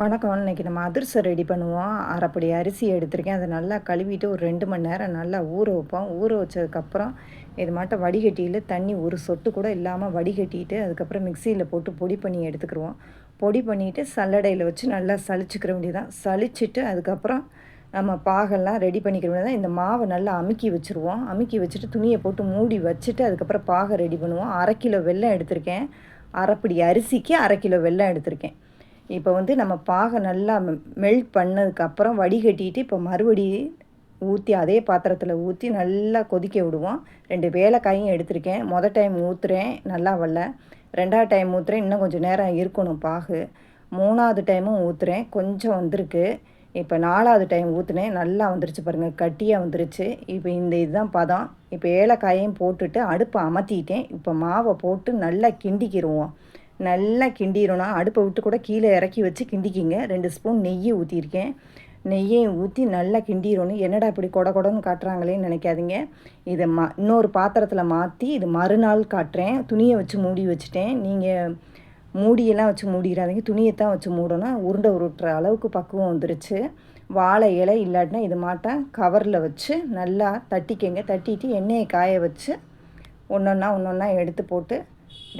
வணக்கம் இன்றைக்கி நம்ம அதிர்சம் ரெடி பண்ணுவோம். அரைப்படி அரிசி எடுத்திருக்கேன். அதை நல்லா கழுவிட்டு ஒரு ரெண்டு மணி நேரம் நல்லா ஊற வைப்போம். ஊற வச்சதுக்கப்புறம் இது மாட்டம் வடிகட்டியில் தண்ணி ஒரு சொட்டு கூட இல்லாமல் வடிகட்டிட்டு அதுக்கப்புறம் மிக்சியில் போட்டு பொடி பண்ணி எடுத்துக்கிடுவோம் பொடி பண்ணிவிட்டு சல்லடையில் வச்சு நல்லா சளிச்சுக்கிற வேண்டியதான் சளிச்சிட்டு அதுக்கப்புறம் நம்ம பாகெல்லாம் ரெடி பண்ணிக்கிற வேண்டியதான் இந்த மாவை நல்லா அமுக்கி வச்சுருவோம். அமுக்கி வச்சுட்டு துணியை போட்டு மூடி வச்சுட்டு அதுக்கப்புறம் பாகை ரெடி பண்ணுவோம். அரை கிலோ வெல்லம் எடுத்திருக்கேன். அரைப்படி அரிசிக்கு அரை கிலோ வெல்லம் எடுத்திருக்கேன். இப்போ வந்து நம்ம பாகை நல்லா மெல்ட் பண்ணதுக்கப்புறம் வடிகட்டிட்டு இப்போ மறுபடி ஊற்றி அதே பாத்திரத்தில் ஊற்றி நல்லா கொதிக்க விடுவோம். ரெண்டு வேலைக்காயும் எடுத்திருக்கேன். மொதல் டைம் ஊற்றுறேன் நல்லா வரல ரெண்டாவது டைம் ஊற்றுறேன் இன்னும் கொஞ்சம் நேரம் இருக்கணும் பாகு. மூணாவது டைமும் ஊற்றுறேன் கொஞ்சம் வந்திருக்கு. இப்போ நாலாவது டைம் ஊற்றுனேன் நல்லா வந்துருச்சு பாருங்கள் கட்டியாக வந்துருச்சு. இப்போ இந்த இதுதான் பதம். இப்போ ஏலக்காயையும் போட்டுட்டு அடுப்பை அமர்த்திட்டேன் இப்போ மாவை போட்டு நல்லா கிண்டிக்கிடுவோம் நல்லா கிண்டிடணும் அடுப்பை விட்டு கூட கீழே இறக்கி வச்சு கிண்டிக்கிங்க. ரெண்டு ஸ்பூன் நெய்யை ஊற்றிருக்கேன் நெய்யையும் ஊற்றி நல்லா கிண்டிடணும் என்னடா இப்படி கொட கொடன்னு காட்டுறாங்களேன்னு நினைக்காதீங்க. இதை மா இன்னொரு பாத்திரத்தில் மாற்றி இது மறுநாள் காட்டுறேன். துணியை வச்சு மூடி வச்சுட்டேன். நீங்கள் மூடியெல்லாம் வச்சு மூடிடாதீங்க. துணியை தான் வச்சு மூடணும். உருண்டை உருட்டுற அளவுக்கு பக்குவம் வந்துருச்சு. வாழை இலை இல்லாட்டினா இது மாட்டேன் கவரில் வச்சு நல்லா தட்டிக்கங்க. தட்டிட்டு எண்ணெயை காய வச்சு ஒன்று ஒன்றா ஒன்று ஒன்றா எடுத்து போட்டு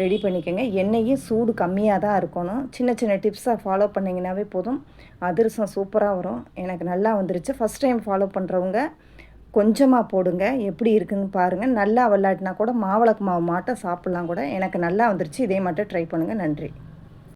ரெடி பண்ணிக்கோங்க. எண்ணெயும் சூடு கம்மியாக தான் இருக்கணும். சின்ன சின்ன டிப்ஸாக ஃபாலோ பண்ணிங்கனாவே போதும். அதிரசம் சூப்பராக வரும். எனக்கு நல்லா வந்துருச்சு. ஃபஸ்ட் டைம் ஃபாலோ பண்ணுறவங்க கொஞ்சமாக போடுங்க. எப்படி இருக்குதுன்னு பாருங்கள் நல்லா விளாட்டினா கூட மாவிளக்கு மாவு மாட்டை சாப்பிட்லாம் கூட. எனக்கு நல்லா வந்துருச்சு. இதே மாட்டம் ட்ரை பண்ணுங்கள் நன்றி.